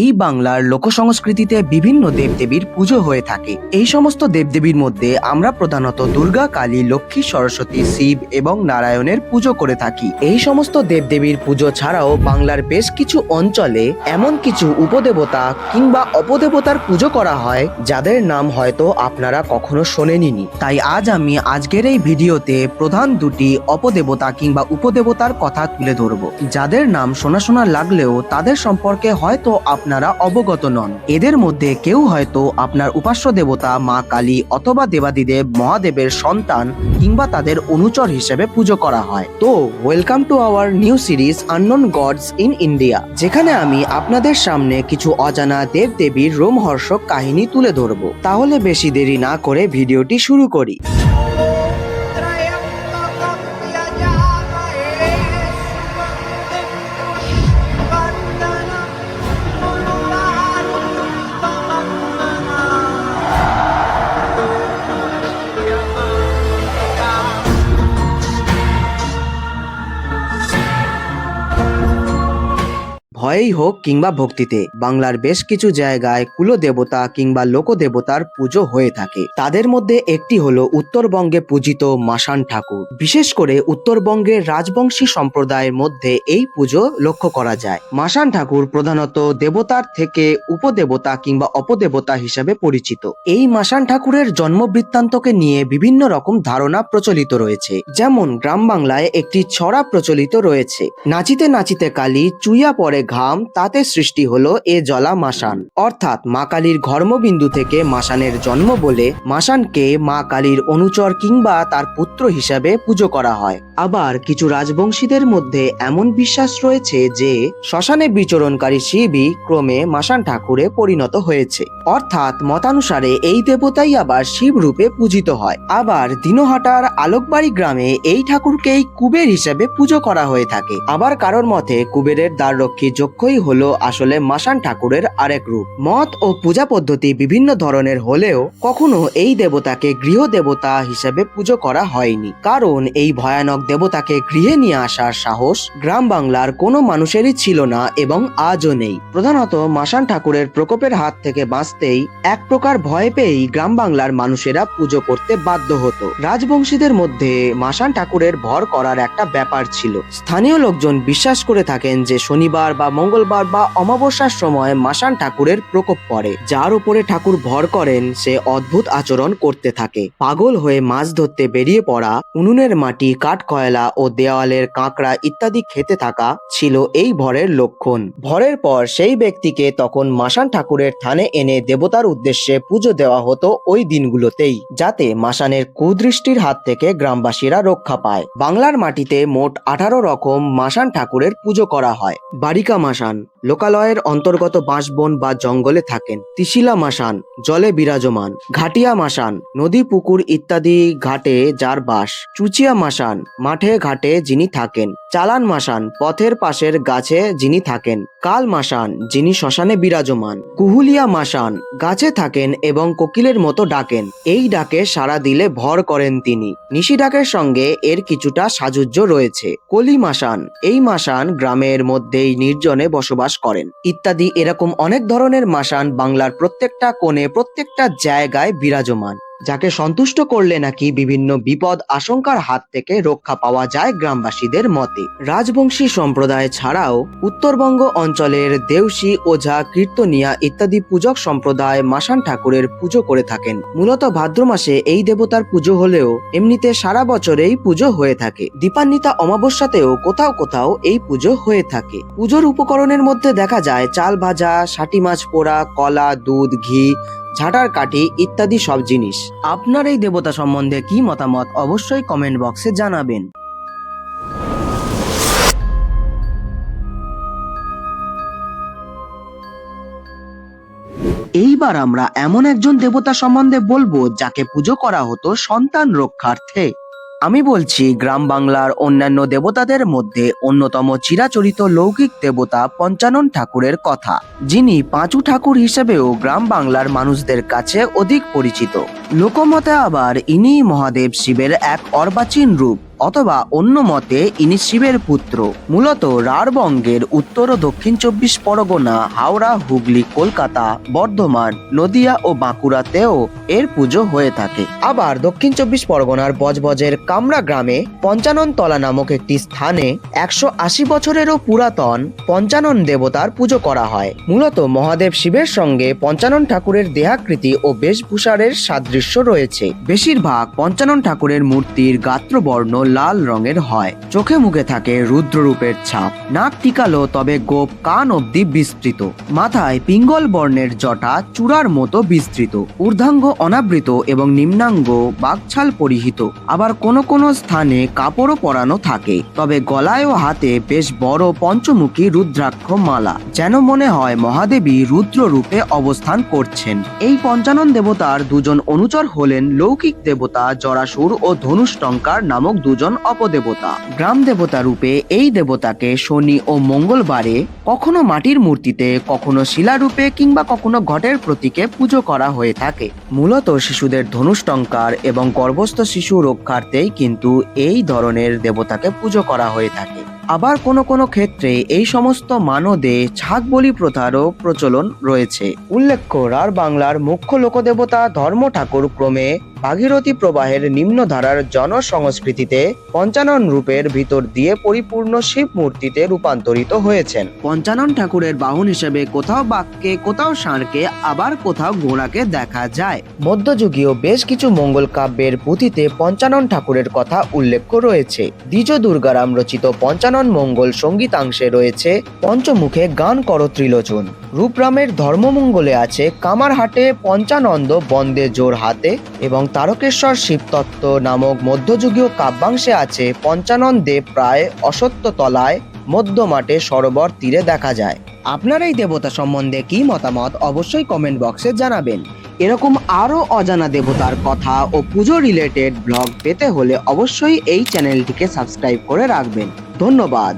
এই বাংলার লোকসংস্কৃতিতে বিভিন্ন দেবদেবীর পুজো হয়ে থাকে। এই সমস্ত দেবদেবীর মধ্যে আমরা প্রধানত দুর্গা, কালী, লক্ষ্মী, সরস্বতী, শিব এবং নারায়ণের পুজো করে থাকি। এই সমস্ত দেবদেবীর পুজো ছাড়াও বাংলার বেশ কিছু অঞ্চলে এমন কিছু উপদেবতা কিংবা অপদেবতার পুজো করা হয়, যাদের নাম হয়তো আপনারা কখনো শোনেনি তাই আজ আমি আজকের এই ভিডিওতে প্রধান দুটি অপদেবতা কিংবা উপদেবতার কথা তুলে ধরবো। যাদের নাম শোনা শোনা লাগলেও তাদের সম্পর্কে হয়তো আপনারা অবগত নন। এদের মধ্যে কেউ হয়তো আপনার উপাস্য দেবতা, মা কালী অথবা দেবাদিদেব, মহাদেবের সন্তান কিংবা তাদের অনুচর হিসেবে পুজো করা হয়। তো welcome to our new series unknown gods in India যেখানে আমি আপনাদের সামনে কিছু অজানা দেব দেবীর রোমহর্ষক কাহিনী তুলে ধরবো। তাহলে বেশি দেরি না করে ভিডিওটি শুরু করি। ভয়েই হোক কিংবা ভক্তিতে, বাংলার বেশ কিছু জায়গায় কুলদেবতা কিংবা লোকদেবতার পুজো হয়ে থাকে। তাদের মধ্যে একটি হলো উত্তরবঙ্গে পূজিত মাসান ঠাকুর। বিশেষ করে উত্তরবঙ্গের রাজবংশী সম্প্রদায়ের মধ্যে এই পুজো লক্ষ্য করা যায়। মাসান ঠাকুর প্রধানত দেবতার থেকে উপদেবতা কিংবা অপদেবতা হিসেবে পরিচিত। এই মাসান ঠাকুরের জন্ম বৃত্তান্তকে নিয়ে বিভিন্ন রকম ধারণা প্রচলিত রয়েছে। যেমন গ্রাম বাংলায় একটি ছড়া প্রচলিত রয়েছে। নাচিতে নাচিতে কালী চুইয়া পড়ে ঘাম তাতে সৃষ্টি হলো এ জলা মাসান অর্থাৎ মা কালীর ঘর্মবিন্দু থেকে মাসানের জন্ম বলে মাসানকে মা কালীর অনুচর কিংবা তার পুত্র হিসাবে পুজো করা হয়। আবার কিছু রাজবংশীদের মধ্যে এমন বিশ্বাস রয়েছে যে, শ্মশানে বিচরণকারী শিবই ক্রমে মাসান ঠাকুরে পরিণত হয়েছে। অর্থাৎ মতানুসারে এই দেবতাই আবার শিব রূপে পূজিত হয়। আবার দিনহাটার আলোকবাড়ি গ্রামে এই ঠাকুরকেই কুবের হিসেবে পুজো করা হয়ে থাকে। আবার কারোর মতে কুবেরের দ্বাররক্ষী যক্ষই হলো আসলে মাসান ঠাকুরের আরেক রূপ। মত ও পূজা পদ্ধতি বিভিন্ন ধরনের হলেও কখনো এই দেবতাকে গৃহ দেবতা হিসেবে পুজো করা হয়নি। কারণ এই ভয়ানক দেবতাকে গৃহে নিয়ে আসার সাহস গ্রাম বাংলার কোনো মানুষেরই ছিল না এবং আজও নেই। প্রধানত মাসান ঠাকুরের প্রকোপের হাত থেকে বাঁচতেই এক প্রকার ভয় পেয়েই গ্রাম বাংলার মানুষেরা পুজো করতে বাধ্য হতো। রাজবংশীদের মধ্যে মাসান ঠাকুরের ভর করার একটা ব্যাপার ছিল। স্থানীয় লোকজন বিশ্বাস করে থাকেন যে শনিবার বা মঙ্গলবার বা অমাবস্যার সময় মাসান ঠাকুরের প্রকোপ পড়ে, যার উপরে ঠাকুর ভর করেন, সে অদ্ভুত আচরণ করতে থাকে। পাগল হয়ে মাছ ধরতে বেরিয়ে পড়া, উনুনের মাটি কাঠ কয়লা ও দেওয়ালের কাঁকড়া ইত্যাদি খেতে থাকা ছিল এই ভরের লক্ষণ। ভরের পর সেই ব্যক্তিকে তখন মাসান ঠাকুরের থানে এনে দেবতার উদ্দেশ্যে পুজো দেওয়া হতো ওই দিনগুলোতেই, যাতে মাসানের কুদৃষ্টির হাত থেকে গ্রামবাসীরা রক্ষা পায়। বাংলার মাটিতে মোট আঠারো রকম মাসান ঠাকুরের পুজো করা হয়। বারিকা মাসান লোকালয়ের অন্তর্গত বাঁশবন বা জঙ্গলে থাকেন। তিশিলা মাসান জলে বিরাজমান। ঘাটিয়া মাসান নদী, পুকুর ইত্যাদি ঘাটে যার বাস। চুচিয়া মাসান মাঠে ঘাটে যিনি থাকেন। চালান মাসান, পথের পাশের গাছে যিনি থাকেন। কাল মাসান, যিনি শ্মশানে বিরাজমান। কুহুলিয়া মাসান, গাছে থাকেন এবং কোকিলের মতো ডাকেন। এই ডাকে সাড়া দিলে ভর করেন তিনি। নিশি ডাকের সঙ্গে এর কিছুটা সাজুজ্য রয়েছে। কলি মাসান, এই মাসান গ্রামের মধ্যেই নির্জনে বসবাস করেন। ইত্যাদি এরকম অনেক ধরনের মাসান বাংলার প্রত্যেকটা কোণে, প্রত্যেকটা জায়গায় বিরাজমান। যাকে সন্তুষ্ট করলে নাকি বিভিন্ন বিপদ, আশঙ্কার হাত থেকে রক্ষা পাওয়া যায় গ্রামবাসীদের মতে। রাজবংশী সম্প্রদায় ছাড়াও উত্তরবঙ্গ অঞ্চলের দেউসি, ওঝা, কীর্তনিয়া ইত্যাদি পূজক সম্প্রদায় মাসান ঠাকুরের পুজো করে থাকেন। মূলত ভাদ্র মাসে এই দেবতার পুজো হলেও এমনিতে সারা বছরেই পুজো হয়ে থাকে। দীপান্বিতা অমাবস্যাতেও কোথাও কোথাও এই পুজো হয়ে থাকে। পুজোর উপকরণের মধ্যে দেখা যায় চাল ভাজা ষাটি মাছ পোড়া, কলা, দুধ, ঘি ঝাঁটার কাঠি ইত্যাদি সব জিনিস। আপনার এই দেবতা সম্বন্ধে কি মতামত অবশ্যই কমেন্ট বক্সে জানাবেন। এইবার আমরা এমন একজন দেবতা সম্বন্ধে বলব যাকে পুজো করা হতো সন্তান রক্ষার্থে। আমি বলছি, গ্রাম বাংলার অন্যান্য দেবতাদের মধ্যে অন্যতম চিরাচরিত লৌকিক দেবতা পঞ্চানন ঠাকুরের কথা, যিনি পাঁচু ঠাকুর হিসেবেও গ্রাম বাংলার মানুষদের কাছে অধিক পরিচিত। লোকমতে আবার ইনি মহাদেব শিবের এক অর্বাচীন রূপ। অথবা অন্য মতে, ইনি শিবের পুত্র। মূলত রাঢ়বঙ্গের উত্তর ও দক্ষিণ চব্বিশ পরগনা, হাওড়া, হুগলি, কলকাতা, বর্ধমান, নদিয়া ও বাঁকুড়াতেও এর পুজো হয়ে থাকে। আবার দক্ষিণ চব্বিশ পরগনার বজবজের কামরা গ্রামে পঞ্চানন তলা নামক একটি স্থানে একশো আশি বছরেরও পুরাতন পঞ্চানন দেবতার পুজো করা হয়। মূলত মহাদেব শিবের সঙ্গে পঞ্চানন ঠাকুরের দেহাকৃতি ও বেশভূষারের সাদৃশ্য রয়েছে। বেশিরভাগ পঞ্চানন ঠাকুরের মূর্তির গাত্রবর্ণ লাল রঙের হয়। চোখে মুখে থাকে রুদ্ররূপের ছাপ। নাক টিকালো, তবে গোপ কান অবধি বিস্তৃত। মাথায় পিঙ্গল বর্ণের জটা চূড়ার মতো বিস্তৃত। ঊর্ধ্বাঙ্গ অনাবৃত এবং নিম্নাঙ্গ বাকছাল পরিহিত। আবার কোনো কোনো স্থানে কাপড়ও পরানো থাকে। তবে গলায় ও হাতে বেশ বড় পঞ্চমুখী রুদ্রাক্ষ মালা, যেন মনে হয় মহাদেবী রুদ্র রূপে অবস্থান করছেন। এই পঞ্চানন দেবতার দুজন অনুচর হলেন লৌকিক দেবতা জরাসুর ও ধনুষ্টঙ্কার নামক দুজন। অপদেবতা। গ্রাম দেবতা রূপে এই দেবতাকে শনি ও মঙ্গলবারে কখনো মাটির মূর্তিতে, কখনো শিলারূপে কিংবা কখনো ঘটের প্রতীকে পুজো করা হয়ে থাকে। মূলত শিশুদের ধনুষ্টঙ্কার এবং গর্ভস্থ শিশু রক্ষার্থেই কিন্তু এই ধরনের দেবতাকে পুজো করা হয়ে থাকে। আবার কোনো কোনো ক্ষেত্রে এই সমস্ত মানদে ছাগ বলি প্রথারও প্রচলন রয়েছে। উল্লেখ্য রার বাংলার মুখ্য লোকদেবতা ধর্ম ঠাকুর ক্রমে ভাগীরথী প্রবাহের নিম্ন ধারার জনসংস্কৃতিতে পঞ্চানন রূপের ভিতর দিয়ে পরিপূর্ণ শিব মূর্তিতে রূপান্তরিত হয়েছেন। পঞ্চানন ঠাকুরের বাহন হিসেবে কোথাও বাঘকে, কোথাও ষাঁড়কে, আবার কোথাও ঘোড়াকে দেখা যায়। মধ্যযুগীয় বেশ কিছু মঙ্গল কাব্যের পুঁথিতে পঞ্চানন ঠাকুরের কথা উল্লেখ রয়েছে। দ্বিজ দুর্গারাম রচিত পঞ্চানন মঙ্গল সঙ্গীতাংশে রয়েছে, পঞ্চমুখে গান কর ত্রিলোচন। রূপরামের ধর্মমঙ্গলে আছে কামারহাটে পঞ্চানন্দ বন্দে জোর হাতে এবং তারকেশ্বর শিবতত্ত্ব নামক মধ্যযুগীয় কাব্যাংশে আছে পঞ্চানন দেব প্রায় অসত্য তলায় মধ্যমাঠে সরোবর তীরে দেখা যায়। আপনার এই দেবতা সম্বন্ধে কি মতামত অবশ্যই কমেন্ট বক্সে জানাবেন। এরকম আরও অজানা দেবতার কথা ও পুজো রিলেটেড ব্লগ পেতে হলে অবশ্যই এই চ্যানেলটিকে সাবস্ক্রাইব করে রাখবেন। ধন্যবাদ।